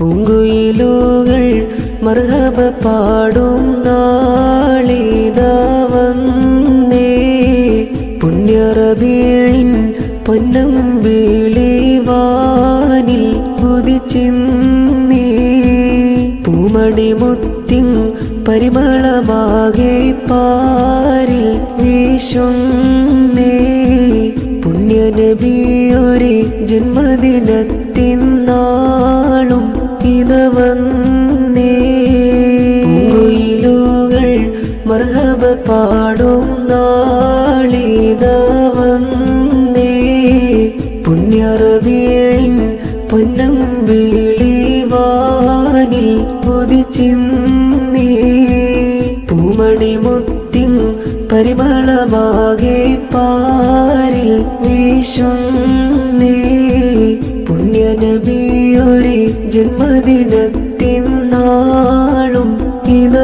പൂങ്കുയിലുകൾ മർഹബ പാടും നാളിതാ വന്നേ. പുണ്യറബീളിൻ പൊന്നം വിളിവാനിൽ കുതിച്ചിന്നേ പൂമണി പരിമളമാകെ പാരിൽ വീശുന്നേ. പുണ്യനബിയൊരു ജന്മദിനത്തിൻ പാടും നാളിതവന്നേ പുണ്യറവീഴിൻ പൊന്നം വിളിവാനിൽ ഉദിച്ചിന്നേ. പൂമണി മുത്തിങ് പരിമളമാകെ പാരിൽ വീശുന്നേ. പുണ്യനബിയൊരു ജന്മദിനത്തിൻ നാളും ഇത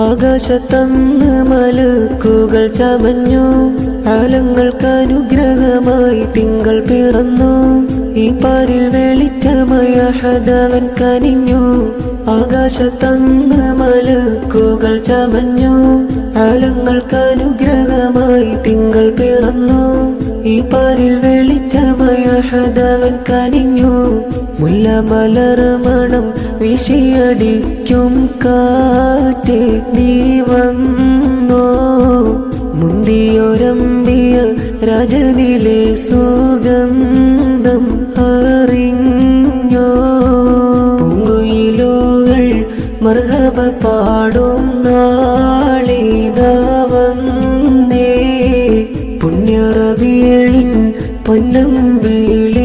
ആകാശത്തന്ന് മലക്കുകൾ ചമഞ്ഞു ആലങ്ങൾക്ക് അനുഗ്രഹമായി തിങ്കൾ പിറന്നു. ഈ പാരിൽ വെളിച്ചമായ ഹദവൻ കനിഞ്ഞു. ആകാശത്തന്ന് മലക്കുകൾ ചമഞ്ഞു. ആലങ്ങൾക്ക് അനുഗ്രഹമായി തിങ്കൾ പിറന്നു. ഈ പാരിൽ വെളിച്ചമയ ഹദവൻ കനിഞ്ഞു. മുല്ല മലർമണം വിഷയടിക്കും കാറ്റ് നീ വന്നോ. മുന്തിയൊരമ്പിയ രാജനിലെ മർഹബ പാടും നാളിതാവന്നേ പുണ്യറബീഴിൻ പൊന്നം വിളിവാനിൽ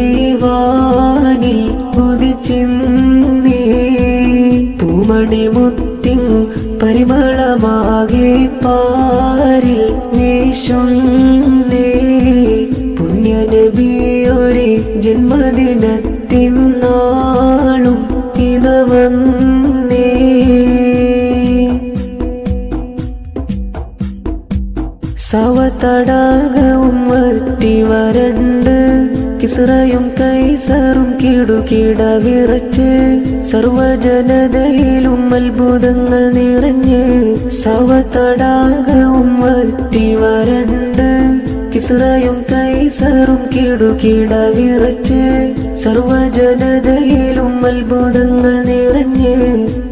ഉദിച്ചിന്നേ. പൂമണി മുത്തിൻ പരിമളമാകെ പാരിൽ വീശുന്നേ. പുണ്യനബിയൊരു ജന്മദിനത്തിൻ നാളും ഇത സവതടാകവും വറ്റി വരണ്ട്. കിസ്റയും കൈസറും കിടുകിട വിറച്ച്. സർവജനതയിലും അത്ഭുതങ്ങൾ നിറഞ്ഞ് സവതടാകവും വറ്റി വരണ്ട്. കിസ്റയും കൈസറും കിടുകിട വിറച്ച്. സർവജനതയിലും അത്ഭുതങ്ങൾ നിറഞ്ഞ്.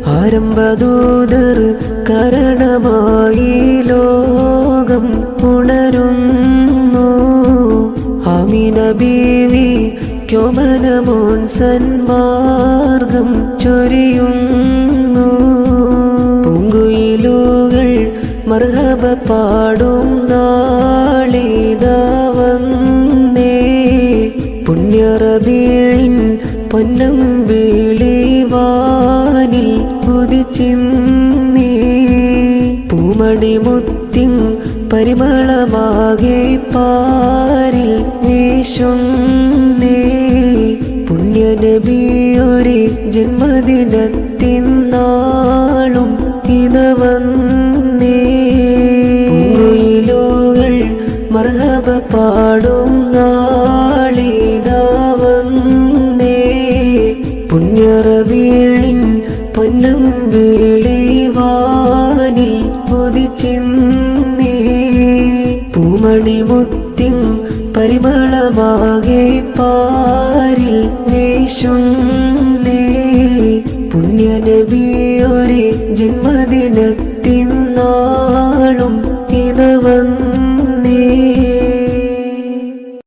ആരംഭദൂതർ കരണമായി ക്യോമനമോൻ സന്മാർഗം ചൊരിയുന്നു. പൂങ്കുയിലുകൾ മർഹബ പാടും നാളിതാ വന്നേ. പുണ്യറബീഴിൻ പൊന്നം വിളിവാനിൽ ഉദിച്ചിന്നേ. പൂമണി മുത്തിങ് പരിമളമാകെ പാരിൽ വീശുന്നേ. പുണ്യനബിയൊരു ജന്മദിനത്തിൻ നാളും ഇത വന്നേ. പൂങ്കുയിലുകൾ മർഹബ പാടും നാളിതാ വന്നേ. പുണ്യറബീഴിൻ പൊന്നം വീളിവാനിൽ ഉദിച്ചിന്നേ പൂമണി മുത്തിങ് പരിമളമാകെ പാരിൽ വീശുന്നേ. പുണ്യനബിയൊരു ജന്മദിനത്തിൻ നാളും ഇത വന്നേ